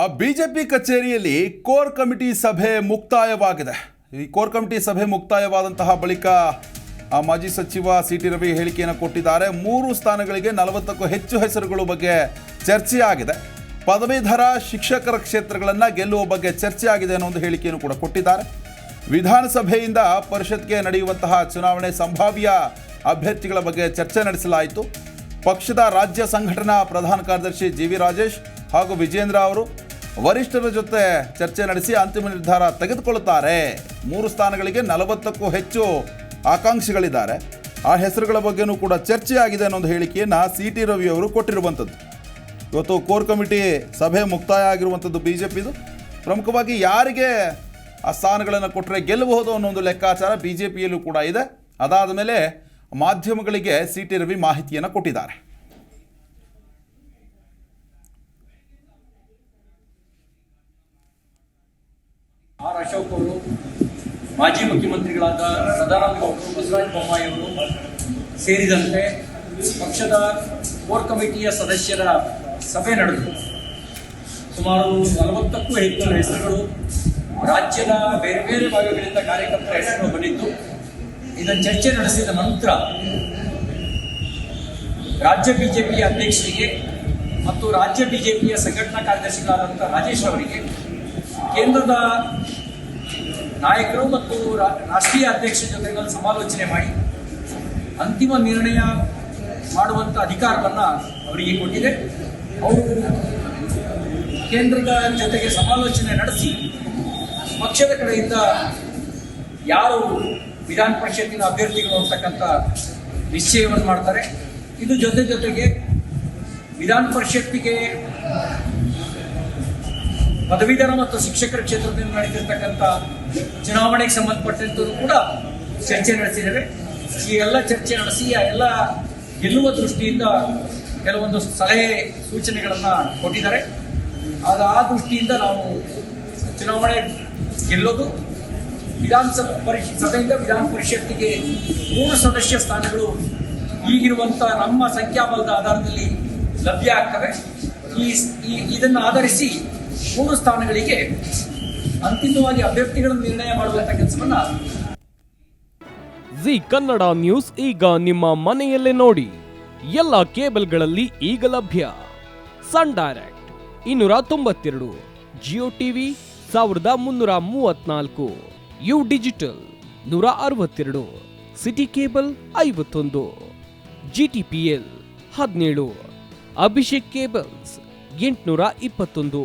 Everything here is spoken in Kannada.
ಆ ಬಿಜೆಪಿ ಕಚೇರಿಯಲ್ಲಿ ಕೋರ್ ಕಮಿಟಿ ಸಭೆ ಮುಕ್ತಾಯವಾಗಿದೆ. ಈ ಕೋರ್ ಕಮಿಟಿ ಸಭೆ ಮುಕ್ತಾಯವಾದಂತಹ ಬಳಿಕ ಆ ಮಾಜಿ ಸಚಿವ ಸಿ ಟಿ ರವಿ ಹೇಳಿಕೆಯನ್ನು ಕೊಟ್ಟಿದ್ದಾರೆ. ಮೂರು ಸ್ಥಾನಗಳಿಗೆ ನಲವತ್ತಕ್ಕೂ ಹೆಚ್ಚು ಹೆಸರುಗಳ ಬಗ್ಗೆ ಚರ್ಚೆಯಾಗಿದೆ. ಪದವೀಧರ ಶಿಕ್ಷಕರ ಕ್ಷೇತ್ರಗಳನ್ನು ಗೆಲ್ಲುವ ಬಗ್ಗೆ ಚರ್ಚೆಯಾಗಿದೆ ಅನ್ನೋ ಒಂದು ಹೇಳಿಕೆಯನ್ನು ಕೂಡ ಕೊಟ್ಟಿದ್ದಾರೆ. ವಿಧಾನಸಭೆಯಿಂದ ಪರಿಷತ್ಗೆ ನಡೆಯುವಂತಹ ಚುನಾವಣೆ ಸಂಭಾವ್ಯ ಅಭ್ಯರ್ಥಿಗಳ ಬಗ್ಗೆ ಚರ್ಚೆ ನಡೆಸಲಾಯಿತು. ಪಕ್ಷದ ರಾಜ್ಯ ಸಂಘಟನಾ ಪ್ರಧಾನ ಕಾರ್ಯದರ್ಶಿ ಜಿ ವಿ ರಾಜೇಶ್ ಹಾಗೂ ವಿಜೇಂದ್ರ ಅವರು ವರಿಷ್ಠರ ಜೊತೆ ಚರ್ಚೆ ನಡೆಸಿ ಅಂತಿಮ ನಿರ್ಧಾರ ತೆಗೆದುಕೊಳ್ಳುತ್ತಾರೆ. ಮೂರು ಸ್ಥಾನಗಳಿಗೆ ನಲವತ್ತಕ್ಕೂ ಹೆಚ್ಚು ಆಕಾಂಕ್ಷಿಗಳಿದ್ದಾರೆ. ಆ ಹೆಸರುಗಳ ಬಗ್ಗೆನೂ ಕೂಡ ಚರ್ಚೆ ಆಗಿದೆ ಅನ್ನೋ ಒಂದು ಹೇಳಿಕೆಯನ್ನು ಸಿ ಟಿ ರವಿ ಅವರು ಕೊಟ್ಟಿರುವಂಥದ್ದು. ಇವತ್ತು ಕೋರ್ ಕಮಿಟಿ ಸಭೆ ಮುಕ್ತಾಯ ಆಗಿರುವಂಥದ್ದು ಬಿ ಜೆ ಪಿದು ಪ್ರಮುಖವಾಗಿ ಯಾರಿಗೆ ಆ ಸ್ಥಾನಗಳನ್ನು ಕೊಟ್ಟರೆ ಗೆಲ್ಲಬಹುದು ಅನ್ನೋ ಒಂದು ಲೆಕ್ಕಾಚಾರ ಬಿ ಜೆ ಪಿಯಲ್ಲೂ ಕೂಡ ಇದೆ. ಅದಾದ ಮೇಲೆ ಮಾಧ್ಯಮಗಳಿಗೆ ಸಿ ಟಿ ರವಿ ಮಾಹಿತಿಯನ್ನು ಕೊಟ್ಟಿದ್ದಾರೆ. ಆರ್ ಅಶೋಕ್ ಅವರು, ಮಾಜಿ ಮುಖ್ಯಮಂತ್ರಿಗಳಾದ ಸದಾನಂದ ಗೌಡರು, ಬಸವರಾಜ ಬೊಮ್ಮಾಯಿ ಅವರು ಸೇರಿದಂತೆ ಪಕ್ಷದ ಕೋರ್ ಕಮಿಟಿಯ ಸದಸ್ಯರ ಸಭೆ ನಡೆದು ಸುಮಾರು ನಲವತ್ತಕ್ಕೂ ಹೆಚ್ಚು ಹೆಸರುಗಳು ರಾಜ್ಯದ ಬೇರೆ ಬೇರೆ ಭಾಗಗಳಿಂದ ಕಾರ್ಯಕರ್ತರ ಹೆಸರುಗಳು ಬಂದಿದ್ದು ಇದನ್ನು ಚರ್ಚೆ ನಡೆಸಿದ ನಂತರ ರಾಜ್ಯ ಬಿಜೆಪಿಯ ಅಧ್ಯಕ್ಷರಿಗೆ ಮತ್ತು ರಾಜ್ಯ ಬಿಜೆಪಿಯ ಸಂಘಟನಾ ಕಾರ್ಯದರ್ಶಿಗಳಾದಂಥ ರಾಜೇಶ್ ಅವರಿಗೆ ಕೇಂದ್ರದ ನಾಯಕರು ಮತ್ತು ರಾಷ್ಟ್ರೀಯ ಅಧ್ಯಕ್ಷರ ಜೊತೆಗಳನ್ನು ಸಮಾಲೋಚನೆ ಮಾಡಿ ಅಂತಿಮ ನಿರ್ಣಯ ಮಾಡುವಂಥ ಅಧಿಕಾರವನ್ನು ಅವರಿಗೆ ಕೊಟ್ಟಿದೆ. ಅವರು ಕೇಂದ್ರದ ಜೊತೆಗೆ ಸಮಾಲೋಚನೆ ನಡೆಸಿ ಪಕ್ಷದ ಕಡೆಯಿಂದ ಯಾರು ವಿಧಾನ ಪರಿಷತ್ತಿನ ಅಭ್ಯರ್ಥಿಗಳು ಅಂತಕ್ಕಂಥ ನಿಶ್ಚಯವನ್ನು ಮಾಡ್ತಾರೆ. ಇದು ಜೊತೆ ಜೊತೆಗೆ ವಿಧಾನ ಪರಿಷತ್ತಿಗೆ ಪದವೀಧರ ಮತ್ತು ಶಿಕ್ಷಕರ ಕ್ಷೇತ್ರದಿಂದ ನಡೆದಿರ್ತಕ್ಕಂಥ ಚುನಾವಣೆಗೆ ಸಂಬಂಧಪಟ್ಟಂತೂ ಕೂಡ ಚರ್ಚೆ ನಡೆಸಿದ್ದೇವೆ. ಈ ಎಲ್ಲ ಚರ್ಚೆ ನಡೆಸಿ, ಆ ಎಲ್ಲ ಗೆಲ್ಲುವ ದೃಷ್ಟಿಯಿಂದ ಕೆಲವೊಂದು ಸಲಹೆ ಸೂಚನೆಗಳನ್ನು ಕೊಟ್ಟಿದ್ದಾರೆ. ಆದ ಆ ದೃಷ್ಟಿಯಿಂದ ನಾವು ಚುನಾವಣೆ ಗೆಲ್ಲೋದು. ವಿಧಾನಸಭಾ ಪರಿಷತ್ ಸಭೆಯಿಂದ ವಿಧಾನ ಪರಿಷತ್ತಿಗೆ ಮೂರು ಸದಸ್ಯ ಸ್ಥಾನಗಳು ಈಗಿರುವಂಥ ನಮ್ಮ ಸಂಖ್ಯಾಬಲದ ಆಧಾರದಲ್ಲಿ ಲಭ್ಯ ಆಗ್ತವೆ. ಈ- ಇದನ್ನು ಆಧರಿಸಿ ಮೂರು ಸ್ಥಾನಗಳಿಗೆ ಅಂತಿಮವಾಗಿ ಅಭ್ಯರ್ಥಿಗಳನ್ನು ನಿರ್ಣಯ ಮಾಡುವಂತಹ ಕೆಲಸವನ್ನ ಜಿ ಕನ್ನಡ ನ್ಯೂಸ್ ಈಗ ನಿಮ್ಮ ಮನೆಯಲ್ಲೇ ನೋಡಿ. ಎಲ್ಲ ಕೇಬಲ್ಗಳಲ್ಲಿ ಈಗ ಲಭ್ಯ. ಸನ್ ಡೈರೆಕ್ಟ್ ಇನ್ನೂರ ತೊಂಬತ್ತೆರಡು, ಜಿಯೋ ಟಿವಿ ಸಾವಿರದ ಮುನ್ನೂರ ಮೂವತ್ನಾಲ್ಕು, ಯು ಡಿಜಿಟಲ್ ನೂರ ಅರವತ್ತೆರಡು, ಸಿಟಿ ಕೇಬಲ್ ಐವತ್ತೊಂದು ಜಿ ಟಿ ಪಿ ಎಲ್ ಹದಿನೇಳು, ಅಭಿಷೇಕ್ ಕೇಬಲ್ಸ್ ಎಂಟುನೂರ ಇಪ್ಪತ್ತೊಂದು.